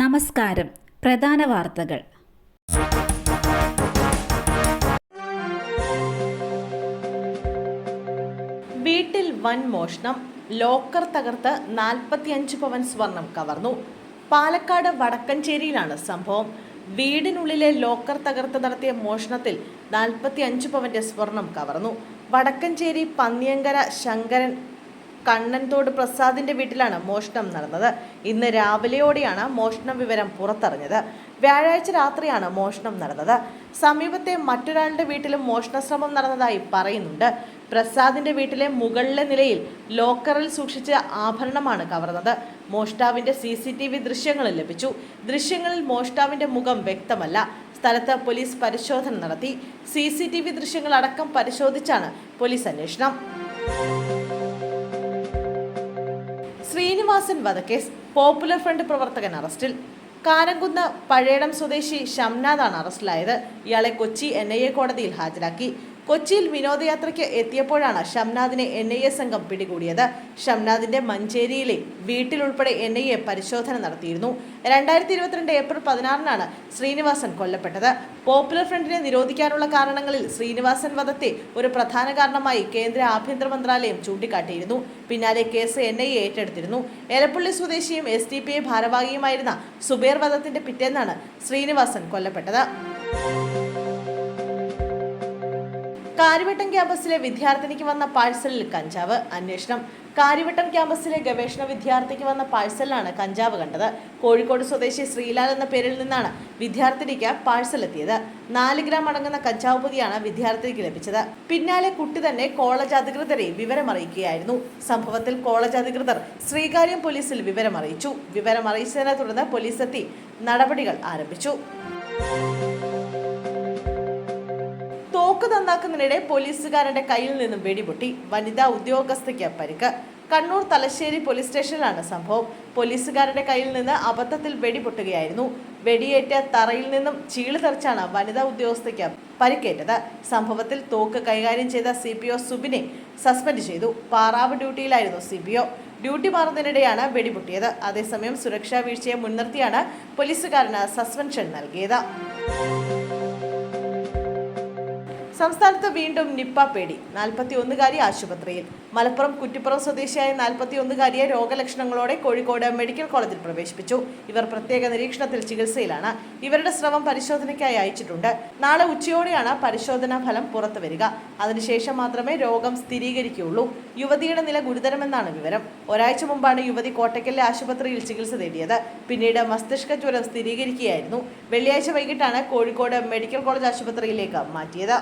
നമസ്കാരം. പ്രധാന വാർത്തകൾ. വീട്ടിൽ വൻ മോഷണം. ലോക്കർ തകർത്ത് നാൽപ്പത്തിയഞ്ച് പവൻ സ്വർണം കവർന്നു. പാലക്കാട് വടക്കഞ്ചേരിയിലാണ് സംഭവം. വീടിനുള്ളിലെ ലോക്കർ തകർത്ത് നടത്തിയ മോഷണത്തിൽ നാൽപ്പത്തിയഞ്ച് പവന്റെ സ്വർണം കവർന്നു. വടക്കഞ്ചേരി പന്നിയങ്കര ശങ്കരൻ കണ്ണൻതോട് പ്രസാദിന്റെ വീട്ടിലാണ് മോഷണം നടന്നത്. ഇന്ന് രാവിലെയോടെയാണ് മോഷണ വിവരം പുറത്തറിഞ്ഞത്. വ്യാഴാഴ്ച രാത്രിയാണ് മോഷണം നടന്നത്. സമീപത്തെ മറ്റൊരാളുടെ വീട്ടിലും മോഷണശ്രമം നടന്നതായി പറയുന്നുണ്ട്. പ്രസാദിന്റെ വീട്ടിലെ മുകളിലെ നിലയിൽ ലോക്കറിൽ സൂക്ഷിച്ച ആഭരണമാണ് കവർന്നത്. മോഷ്ടാവിന്റെ സി സി ടി വി ദൃശ്യങ്ങളും ലഭിച്ചു. ദൃശ്യങ്ങളിൽ മോഷ്ടാവിന്റെ മുഖം വ്യക്തമല്ല. സ്ഥലത്ത് പോലീസ് പരിശോധന നടത്തി. സി സി ടി വി ദൃശ്യങ്ങളടക്കം പരിശോധിച്ചാണ് പോലീസ് അന്വേഷണം. ശ്രീനിവാസൻ വധക്കേസ് പോപ്പുലർ ഫ്രണ്ട് പ്രവർത്തകൻ അറസ്റ്റിൽ. കാരംകുന്ന് പഴയടം സ്വദേശി ഷംനാഥാണ് അറസ്റ്റിലായത്. ഇയാളെ കൊച്ചി എൻ ഐ എ കോടതിയിൽ ഹാജരാക്കി. കൊച്ചിയിൽ വിനോദയാത്രയ്ക്ക് എത്തിയപ്പോഴാണ് ഷംനാഥിനെ എൻ ഐ എ സംഘം പിടികൂടിയത്. ഷംനാഥിന്റെ മഞ്ചേരിയിലെ വീട്ടിലുൾപ്പെടെ എൻ ഐ എ പരിശോധന നടത്തിയിരുന്നു. രണ്ടായിരത്തി ഇരുപത്തിരണ്ട് ഏപ്രിൽ പതിനാറിനാണ് ശ്രീനിവാസൻ കൊല്ലപ്പെട്ടത്. പോപ്പുലർ ഫ്രണ്ടിനെ നിരോധിക്കാനുള്ള കാരണങ്ങളിൽ ശ്രീനിവാസൻ വധത്തെ ഒരു പ്രധാന കാരണമായി കേന്ദ്ര ആഭ്യന്തര മന്ത്രാലയം ചൂണ്ടിക്കാട്ടിയിരുന്നു. പിന്നാലെ കേസ് എൻ ഐ എ ഏറ്റെടുത്തിരുന്നു. എലപ്പള്ളി സ്വദേശിയും എസ് ഡി പി ഐ ഭാരവാഹിയുമായിരുന്ന സുബേർ വധത്തിന്റെ പിറ്റേന്നാണ് ശ്രീനിവാസൻ കൊല്ലപ്പെട്ടത്. കാര്യവട്ടം ക്യാമ്പസിലെ വിദ്യാർത്ഥിനിക്ക് വന്ന പാഴ്സലിൽ കഞ്ചാവ്. അന്വേഷണം. കാര്യവട്ടം ക്യാമ്പസിലെ ഗവേഷണ വിദ്യാർത്ഥിക്ക് വന്ന പാഴ്സലിലാണ് കഞ്ചാവ് കണ്ടത്. കോഴിക്കോട് സ്വദേശി ശ്രീലാൽ എന്ന പേരിൽ നിന്നാണ് വിദ്യാർത്ഥിനിക്ക് പാഴ്സൽ എത്തിയത്. നാല് ഗ്രാം അടങ്ങുന്ന കഞ്ചാവ് പൊതിയാണ് വിദ്യാർത്ഥിനിക്ക് ലഭിച്ചത്. പിന്നാലെ കുട്ടി തന്നെ കോളേജ് അധികൃതരെ വിവരമറിയിക്കുകയായിരുന്നു. സംഭവത്തിൽ കോളേജ് അധികൃതർ ശ്രീകാര്യം പോലീസിൽ വിവരമറിയിച്ചു. വിവരമറിയിച്ചതിനെ തുടർന്ന് പോലീസ് എത്തി. നടപടികൾ ആരംഭിച്ചു. തോക്ക് നന്നാക്കുന്നതിനിടെ പോലീസുകാരന്റെ കയ്യിൽ നിന്നും വെടിപൊട്ടി. വനിതാ ഉദ്യോഗസ്ഥയ്ക്ക് പരിക്ക്. കണ്ണൂർ തലശ്ശേരി പോലീസ് സ്റ്റേഷനിലാണ് സംഭവം. പോലീസുകാരുടെ കയ്യിൽ നിന്ന് അബദ്ധത്തിൽ വെടിപൊട്ടുകയായിരുന്നു. വെടിയേറ്റ തറയിൽ നിന്നും ചീൾ തെറിച്ചാണ് വനിതാ ഉദ്യോഗസ്ഥയ്ക്ക് പരിക്കേറ്റത്. സംഭവത്തിൽ തോക്ക് കൈകാര്യം ചെയ്ത സി പി ഒ സുബിനെ സസ്പെൻഡ് ചെയ്തു. പാറാവ് ഡ്യൂട്ടിയിലായിരുന്നു സി പി ഒ ഡ്യൂട്ടി മാറുന്നതിനിടെയാണ് വെടിപൊട്ടിയത്. അതേസമയം സുരക്ഷാ വീഴ്ചയെ മുൻനിർത്തിയാണ് പോലീസുകാരന് സസ്പെൻഷൻ നൽകിയത്. സംസ്ഥാനത്ത് വീണ്ടും നിപ്പ പേടി. നാൽപ്പത്തി ഒന്നുകാരി ആശുപത്രിയിൽ. മലപ്പുറം കുറ്റിപ്പുറം സ്വദേശിയായ നാൽപ്പത്തി ഒന്നുകാരിയെ രോഗലക്ഷണങ്ങളോടെ കോഴിക്കോട് മെഡിക്കൽ കോളേജിൽ പ്രവേശിപ്പിച്ചു. ഇവർ പ്രത്യേക നിരീക്ഷണത്തിൽ ചികിത്സയിലാണ്. ഇവരുടെ സ്രവം പരിശോധനയ്ക്കായി അയച്ചിട്ടുണ്ട്. നാളെ ഉച്ചയോടെയാണ് പരിശോധനാ ഫലം പുറത്തു വരിക അതിനുശേഷം മാത്രമേ രോഗം സ്ഥിരീകരിക്കുകയുള്ളൂ. യുവതിയുടെ നില ഗുരുതരമെന്നാണ് വിവരം. ഒരാഴ്ച മുമ്പാണ് യുവതി കോട്ടയ്ക്കലിലെ ആശുപത്രിയിൽ ചികിത്സ തേടിയത്. പിന്നീട് മസ്തിഷ്ക ജ്വരം സ്ഥിരീകരിക്കുകയായിരുന്നു. വെള്ളിയാഴ്ച വൈകിട്ടാണ് കോഴിക്കോട് മെഡിക്കൽ കോളേജ് ആശുപത്രിയിലേക്ക് മാറ്റിയത്.